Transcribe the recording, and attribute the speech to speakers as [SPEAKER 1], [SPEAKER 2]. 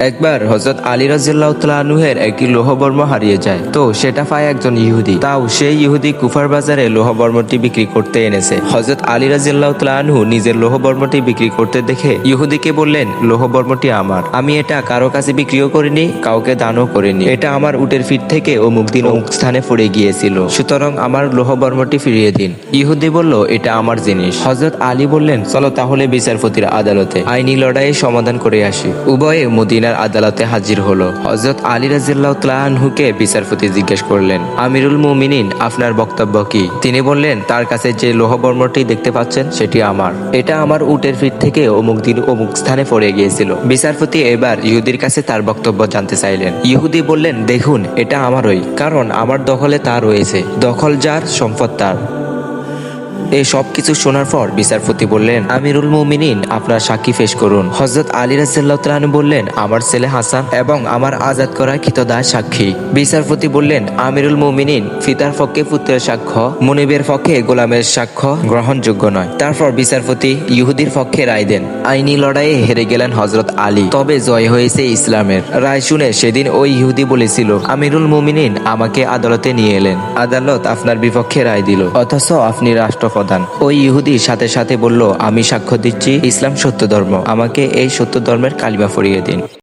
[SPEAKER 1] একবার হজরত আলী রাজিয়াল্লাহতালাহুয়ের একটি লোহবর্ম হারিয়ে যায়। তো সেটা পায় একজন ইহুদি। তাও সেই ইহুদি কুফার বাজারে লোহবর্মটি বিক্রি করতে এনেছে। হজরত আলী রাজিয়াল্লাহতালাহু নিজের লোহবর্মটি বিক্রি করতে দেখে ইহুদিকে বললেন, লোহবর্মটি আমার। আমি এটা কারও কাছে বিক্রিও করিনি, কাউকে দানও করিনি। এটা আমার উটের ফিট থেকে অমুক দিন অমুক স্থানে পড়ে গিয়েছিল। সুতরাং আমার লোহবর্মটি ফিরিয়ে দিন। ইহুদি বলল, এটা আমার জিনিস। হজরত আলী বললেন, চলো তাহলে বিচারপতির আদালতে। আইনি লড়াইয়ে সমাধান করে আসি। উভয়ে মদিনার আদালতে হাজির হলো। হজরত আলী রাজিল্লাহ তালাহুকে বিচারপতি জিজ্ঞেস করলেন, আমিরুল মুমিনিন, আপনার বক্তব্য কি? তিনি বললেন, তার কাছে যে লোহবর্মটি দেখতে পাচ্ছেন, সেটি আমার। এটা আমার উটের ফিট থেকে অমুক দিন অমুক স্থানে পড়ে গিয়েছিল। বিচারপতি এবার ইহুদির কাছে তার বক্তব্য জানতে চাইলেন। ইহুদি বললেন, দেখুন, এটা আমারই, কারণ আমার দখলে তা রয়েছে। দখল যার, সম্পদ তার। এই সব কিছু শোনার পর বিচারপতি বললেন, আমিরুল মুমিনিন, আপনার সাক্ষী পেশ করুন। হজরত আলী রাজিয়াল্লাহ বললেন, আমার ছেলে হাসান এবং আমার আজাদ করা খিতদার সাক্ষী। বিচারপতি বললেন, আমিরুল মুমিনিন, ফিতার পক্ষে পুত্রের সাক্ষ্য, মুনিবের পক্ষে গোলামের সাক্ষ্য গ্রহণযোগ্য নয়। তারপর বিচারপতি ইহুদির পক্ষে রায় দেন, আইনি লড়াইয়ে হেরে গেলেন হজরত আলী, তবে জয় হয়েছে ইসলামের। রায় শুনে সেদিন ওই ইহুদি বলেছিল, আমিরুল মুমিনিন আমাকে আদালতে নিয়ে এলেন। আদালত আপনার বিপক্ষে রায় দিল, অথচ আপনি রাষ্ট্রপ্রধান ওই ইহুদি সাথে সাথে বলল, আমি সাক্ষ্য দিচ্ছি, ইসলাম সত্য ধর্ম আমাকে এই সত্য ধর্মের কালিমা ফরিয়ে দিন।